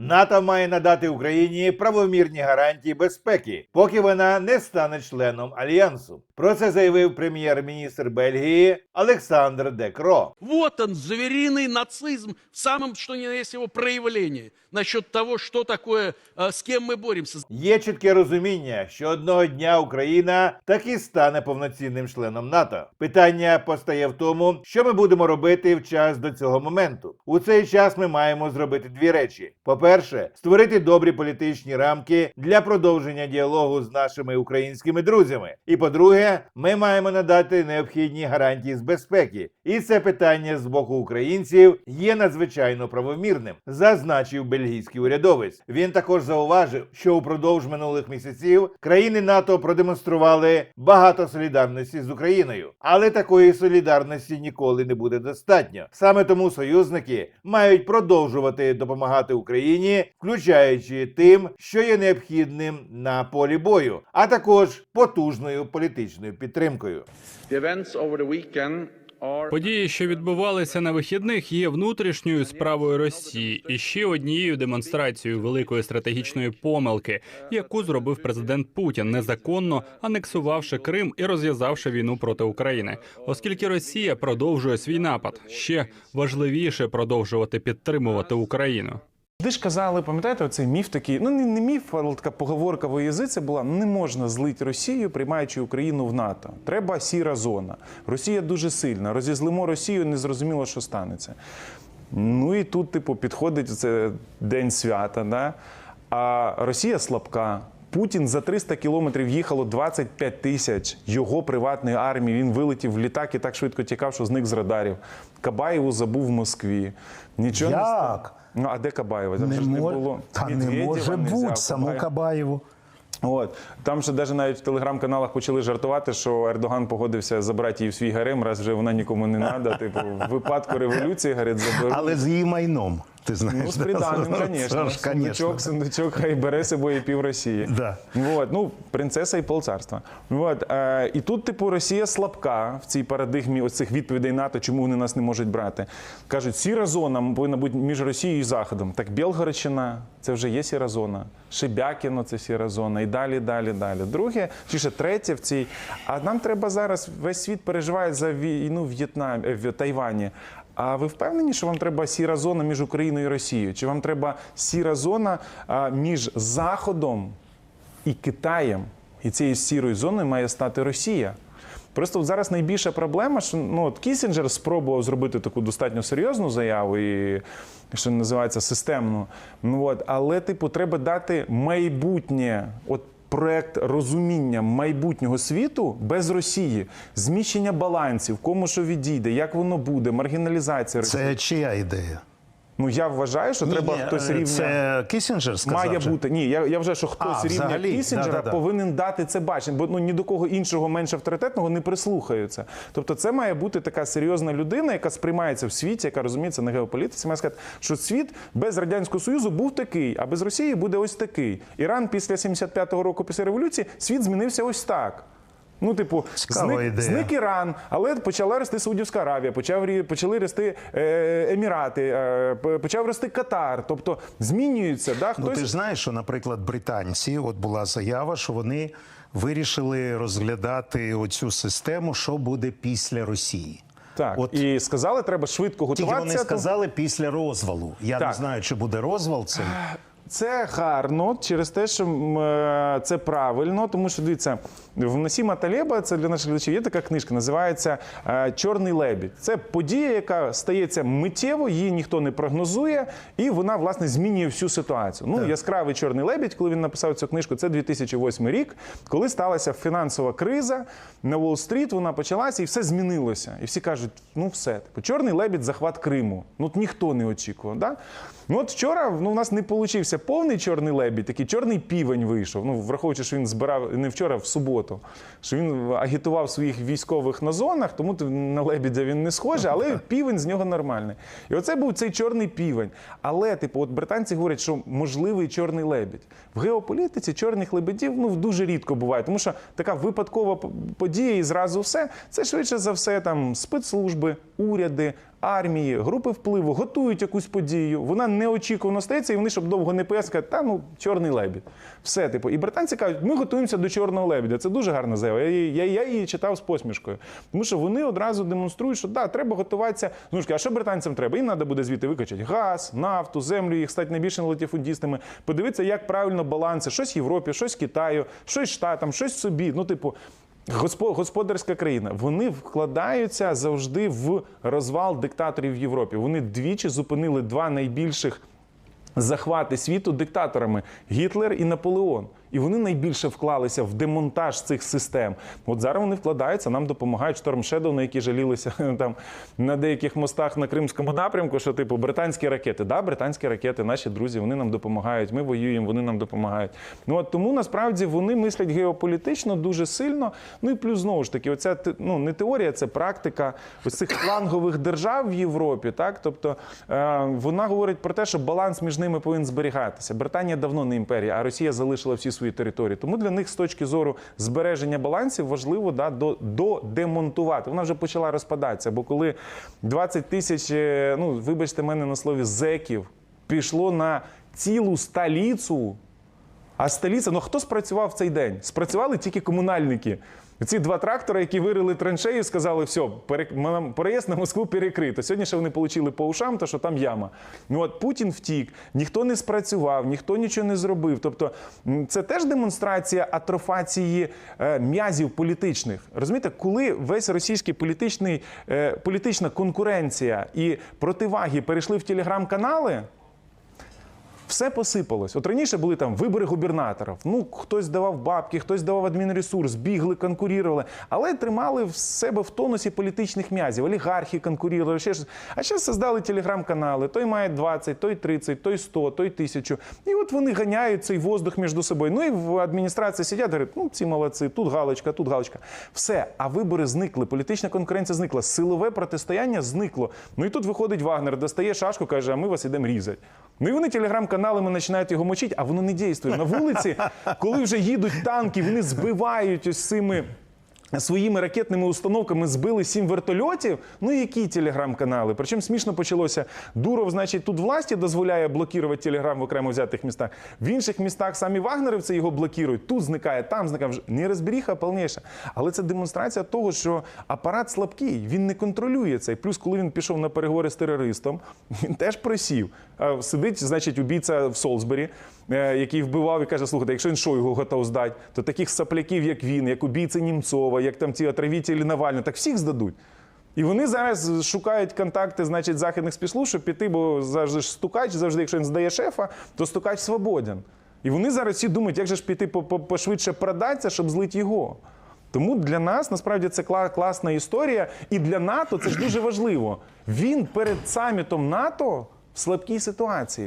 НАТО має надати Україні правомірні гарантії безпеки, поки вона не стане членом альянсу. Про це заявив прем'єр-міністр Бельгії Олександр Декро. Вот он, звериный нацизм в самом, что ни на есть его проявлении. Насчет того, что такое, э, с кем мы боремся. Є чітке розуміння, що одного дня Україна таки стане повноцінним членом НАТО. Питання постає в тому, що ми будемо робити в час до цього моменту. У цей час ми маємо зробити дві речі: по-перше, створити добрі політичні рамки для продовження діалогу з нашими українськими друзями. І по-друге, ми маємо надати необхідні гарантії з безпеки. І це питання з боку українців є надзвичайно правомірним, зазначив бельгійський урядовець. Він також зауважив, що упродовж минулих місяців країни НАТО продемонстрували багато солідарності з Україною, але такої солідарності ніколи не буде достатньо. Саме тому союзники мають продовжувати допомагати Україні, включаючи тим, що є необхідним на полі бою, а також потужною політичною підтримкою. Події, що відбувалися на вихідних, є внутрішньою справою Росії і ще однією демонстрацією великої стратегічної помилки, яку зробив президент Путін, незаконно анексувавши Крим і розв'язавши війну проти України, оскільки Росія продовжує свій напад. Ще важливіше продовжувати підтримувати Україну. Ви ж казали, пам'ятаєте, оцей міф такий, ну не, не міф, але така поговорка в язиці була: не можна злити Росію, приймаючи Україну в НАТО. Треба сіра зона. Росія дуже сильна. Розізлимо Росію, не зрозуміло, що станеться. Ну і тут, типу, підходить це день свята, да? а Росія слабка. Путін за 300 кілометрів їхало 25 тисяч його приватної армії. Він вилетів в літак і так швидко тікав, що зник з радарів. Кабаєву забув в Москві. Нічого не Як? стало. Ну а де Кабаєва? Там Не, ж не мож... було. Та не може не бути саму Кабаєву. От там ще навіть навіть в телеграм-каналах почали жартувати, що Ердоган погодився забрати її в свій гарем, раз вже вона нікому не треба. Типу, в випадку революції говорить, заберу. Але з її майном. Ти знаєш, Ну, з приданим, звісно. ж. Сундучок, сундучок, хай бере собою пів Росії. Да. Вот, ну, принцеса і полцарства. Вот, е, і тут, типу, Росія слабка в цій парадигмі оцих відповідей НАТО, чому вони нас не можуть брати. Кажуть, сіра зона повинна бути між Росією і Заходом. Так Білгородщина це вже є сіра зона. Шебякіно це сіра зона. І далі, далі, далі. Друге, чи ще третє в цій. А нам треба зараз весь світ переживає за війну в В'єтнамі е, в Тайвані. А ви впевнені, що вам треба сіра зона між Україною і Росією? Чи вам треба сіра зона між Заходом і Китаєм? І цією сірою зоною має стати Росія. Просто зараз найбільша проблема, що ну, от Кісінджер спробував зробити таку достатньо серйозну заяву і що називається системну. Ну, от, але, типу, треба дати майбутнє. От Проект розуміння майбутнього світу без Росії, зміщення балансів, кому що відійде, як воно буде, маргіналізація. Це чия ідея? Ну я вважаю, що треба Ні, хтось е, рівня. Це Кісінджер сказав? Має бути ні, я, я вже що хтось А, рівня взагалі? Кісінджера Да-да-да. повинен дати це бачення, бо ну ні до кого іншого менш авторитетного не прислухаються. Тобто, це має бути така серйозна людина, яка сприймається в світі, яка розуміється на геополітиці. Має сказати, що світ без радянського союзу був такий, а без Росії буде ось такий. Іран після 75-го року, після революції, світ змінився ось так. Ну, типу, Цікава зник, ідея. зник Іран, але почала рости Саудівська Аравія, почав почали рости е, Емірати, е, почав рости Катар. Тобто змінюється. Да? Ну ти ж знаєш, що, наприклад, британці, от була заява, що вони вирішили розглядати оцю систему, що буде після Росії. так От і сказали, треба швидко тільки готуватися. вони сказали після розвалу. Я не знаю, чи буде розвал цим. Це гарно через те, що е, це правильно, тому що дивіться, в Насіма Талеба, це для наших глядачів, є така книжка, називається е, Чорний лебідь. Це подія, яка стається миттєво, її ніхто не прогнозує, і вона власне змінює всю ситуацію. Ну, яскравий чорний лебідь, коли він написав цю книжку, це 2008 рік, коли сталася фінансова криза на Уолл-стріт, вона почалася і все змінилося. І всі кажуть: ну все, типу, чорний лебідь, захват Криму. Ну от ніхто не очікував. Да? Ну от вчора ну, у нас не получився повний чорний лебідь, такий чорний півень вийшов. Ну, враховуючи, що він збирав не вчора, а в суботу. Що він агітував своїх військових на зонах, тому то на лебідя він не схожий, але півень з нього нормальний. І оце був цей чорний півень. Але, типу, от британці говорять, що можливий чорний лебідь. В геополітиці чорних лебедів ну дуже рідко буває, тому що така випадкова подія і зразу все. Це швидше за все там спецслужби, уряди, армії, групи впливу готують якусь подію, вона неочікувано стається, і вони, щоб довго не пояснити, та ну чорний лебідь. Все, типу, і британці кажуть, ми готуємося до чорного лебідя. Це дуже гарна заява. Я, її- я, я її читав з посмішкою. Тому що вони одразу демонструють, що да, треба готуватися. Ну ж а що британцям треба? Їм треба буде звідти викачати газ, нафту, землю, їх стати найбільшими латифундістами, подивитися, як правильно баланси, щось Європі, щось Китаю, щось Штатам, щось собі. Ну, типу. Госпо- Господарська країна, вони вкладаються завжди в розвал диктаторів в Європі. Вони двічі зупинили два найбільших захвати світу диктаторами Гітлер і Наполеон. І вони найбільше вклалися в демонтаж цих систем. От зараз вони вкладаються, нам допомагають Storm Shadow, на які жалілися там на деяких мостах на Кримському напрямку, що типу британські ракети. Да, британські ракети, наші друзі, вони нам допомагають. Ми воюємо, вони нам допомагають. Ну от тому насправді вони мислять геополітично дуже сильно. Ну і плюс знову ж таки, оця ну не теорія, це практика ось цих флангових держав в Європі. Так, тобто е, вона говорить про те, що баланс між ними повинен зберігатися. Британія давно не імперія, а Росія залишила всі свої території. Тому для них з точки зору збереження балансів важливо да, до, додемонтувати. Вона вже почала розпадатися. Бо коли 20 тисяч, е, ну вибачте мене на слові, зеків пішло на цілу столицю. А столиця, ну хто спрацював в цей день? Спрацювали тільки комунальники. Ці два трактори, які вирили траншею, сказали, все, переїзд на Москву перекрито. Сьогодні ще вони отримали по ушам, то що там яма. Ну от Путін втік, ніхто не спрацював, ніхто нічого не зробив. Тобто це теж демонстрація атрофації е, м'язів політичних. Розумієте, коли весь російський політичний, е, політична конкуренція і противаги перейшли в телеграм-канали, все посипалось. От раніше були там вибори губернаторів. Ну, хтось давав бабки, хтось давав адмінресурс, бігли, конкурували, але тримали в себе в тонусі політичних м'язів. Олігархи конкурували, ще щось. А зараз создали телеграм-канали. Той має 20, той 30, той 100, той 1000. І от вони ганяють цей воздух між собою. Ну і в адміністрації сидять, говорять, ну ці молодці, тут галочка, тут галочка. Все, а вибори зникли, політична конкуренція зникла, силове протистояння зникло. Ну і тут виходить Вагнер, достає шашку, каже, а ми вас ідемо різати. Ну і вони телеграм-каналами починають його мочити, а воно не дійствує. На вулиці, коли вже їдуть танки, вони збивають ось цими. Своїми ракетними установками збили сім вертольотів. Ну які телеграм-канали? Причому смішно почалося. Дуров, значить, тут власті дозволяє блокувати телеграм в окремо взятих містах. В інших містах самі вагнерівці його блокують. Тут зникає, там зникає. Не розберіха повніша. Але це демонстрація того, що апарат слабкий, він не контролює це. І Плюс, коли він пішов на переговори з терористом, він теж просів. Сидить, значить, убійця в Солсбері, е, який вбивав і каже: слухайте, якщо він Шойгу готов здати, то таких сапляків, як він, як убійця Німцова, як там ці отравителі Навального, так всіх здадуть. І вони зараз шукають контакти, значить, західних спецслужб, щоб піти, бо завжди ж стукач, завжди, якщо він здає шефа, то стукач свободен. І вони зараз всі думають, як же ж піти по- по- пошвидше продатися, щоб злити його. Тому для нас насправді це класна історія, і для НАТО це ж дуже важливо. Він перед самітом НАТО в слабкій ситуації.